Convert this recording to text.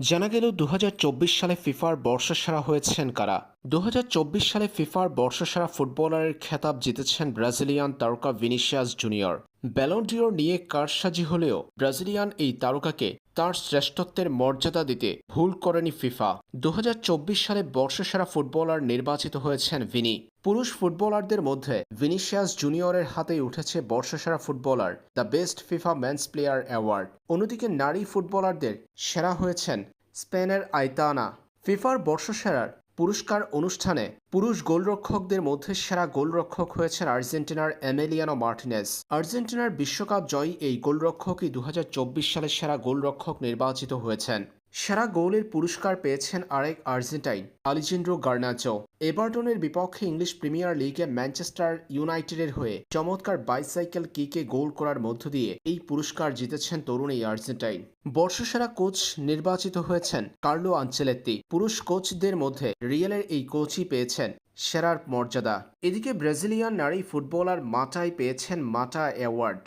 জানা গেল দু হাজার চব্বিশ সালে ফিফার বর্ষসেরা হয়েছেন কারা। দু হাজার চব্বিশ সালে ফিফার বর্ষসেরা ফুটবলারের খেতাব জিতেছেন ব্রাজিলিয়ান তারকা ভিনিসিয়াস জুনিয়র। ব্যালন্ডিওর নিয়ে কারসাজি হলেও ব্রাজিলিয়ান এই তারকাকে তার শ্রেষ্ঠত্বের মর্যাদা দিতে ভুল করেনি ফিফা। দু হাজার চব্বিশ সালে বর্ষসেরা ফুটবলার নির্বাচিত হয়েছেন ভিনি। পুরুষ ফুটবলারদের মধ্যে ভিনিসিয়াস জুনিয়রের হাতেই উঠেছে বর্ষসেরা footballer, the best FIFA men's player award. অন্যদিকে নারী ফুটবলারদের সেরা হয়েছেন স্পেনের আইতানা। ফিফার বর্ষসেরার পুরস্কার অনুষ্ঠানে পুরুষ গোলরক্ষকদের মধ্যে সেরা গোলরক্ষক হয়েছেন আর্জেন্টিনার এমেলিয়ানো মার্টিনেস আর্জেন্টিনার বিশ্বকাপ জয়ী এই গোলরক্ষকই দু হাজার চব্বিশ সালের সেরা গোলরক্ষক নির্বাচিত হয়েছেন। সেরা গোলের পুরস্কার পেয়েছেন আরেক আর্জেন্টাইন আলিজেন্ড্রো গার্নাচো। এভারটনের বিপক্ষে ইংলিশ প্রিমিয়ার লিগে ম্যানচেস্টার ইউনাইটেডের হয়ে চমৎকার বাইসাইকেল কিকে গোল করার মধ্য দিয়ে এই পুরস্কার জিতেছেন তরুণ এই আর্জেন্টাইন। বর্ষসেরা কোচ নির্বাচিত হয়েছেন কার্লো আঞ্চেলেত্তি পুরুষ কোচদের মধ্যে রিয়েলের এই কোচই পেয়েছেন সেরার মর্যাদা। এদিকে ব্রাজিলিয়ান নারী ফুটবলার মাটাই পেয়েছেন মাটা অ্যাওয়ার্ড